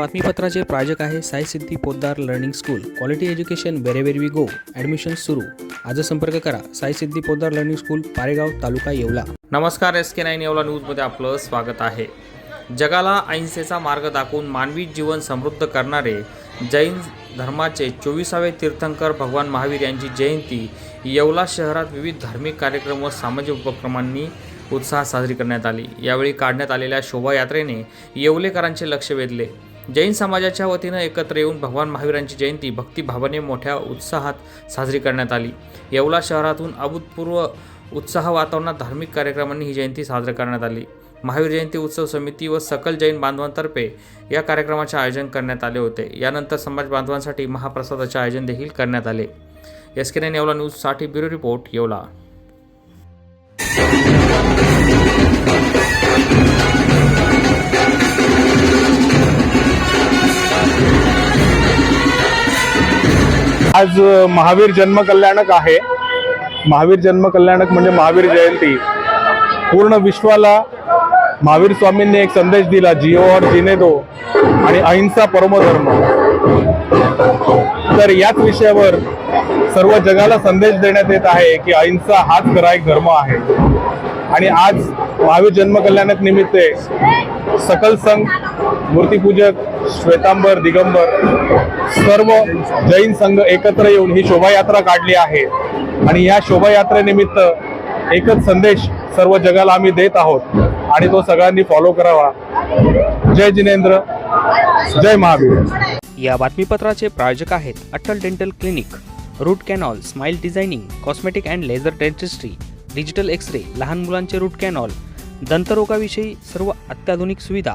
बातमीपत्राचे प्रायोजक आहे Sai Siddhi Poddar learning school. Quality education wherever we go admission सुरू. आज संपर्क करा. Sai Siddhi Poddar learning school Paregaon taluka Yeola. नमस्कार एस के नाईन येवला न्यूजमध्ये आपलं स्वागत आहे. जगाला अहिंसेचा मार्ग दाखवून मानवी जीवन समृद्ध करणारे जैन धर्माचे चोवीसावे तीर्थंकर भगवान महावीर यांची जयंती येवला शहरात विविध धार्मिक कार्यक्रम व सामाजिक उपक्रमांनी उत्साहात साजरी करण्यात आली. यावेळी काढण्यात आलेल्या शोभायात्रेने येवलेकरांचे लक्ष वेधले. जैन समाजाच्या वतीनं एकत्र येऊन भगवान महावीरांची जयंती भक्तिभावाने मोठ्या उत्साहात साजरी करण्यात आली. येवला शहरातून अभूतपूर्व उत्साह वातावरणात धार्मिक कार्यक्रमांनी ही जयंती साजरी करण्यात आली. महावीर जयंती उत्सव समिती व सकल जैन बांधवांतर्फे या कार्यक्रमाचे आयोजन करण्यात आले होते. यानंतर समाज बांधवांसाठी महाप्रसादाचे आयोजन देखील करण्यात आले. एस के नाईन येवला न्यूजसाठी ब्युरो रिपोर्ट येवला. आज महावीर जन्म कल्याणक आहे. महावीर जन्म कल्याणक म्हणजे महावीर जयंती. पूर्ण विश्वाला महावीर स्वामींनी एक संदेश दिला जिओ और जिने दो आणि अहिंसा परमधर्म तर याच विषयावर सर्व जगाला संदेश देण्यात येत आहे की अहिंसा हाच खरा एक धर्म आहे. आणि आज महावीर जन्म कल्याणक निमित्त सकल संघ मूर्तीपूजक श्वेतांबर दिगंबर सर्व जैन संघ एकत्र येऊन ही शोभायात्रा काढली आहे. आणि या शोभायात्रेनिमित्त एकच संदेश सर्व जगाला आम्ही देत आहोत. आणि तो सगळ्यांनी फॉलो करावा. जय जिनेंद्र. जय महावीर. या बातमीपत्राचे प्रायोजक आहेत Atal dental clinic root canal smile designing cosmetic and laser dentistry digital X ray लहान मुलांचे रूट कॅनॉल दंतरोगाविषयी सर्व अत्याधुनिक सुविधा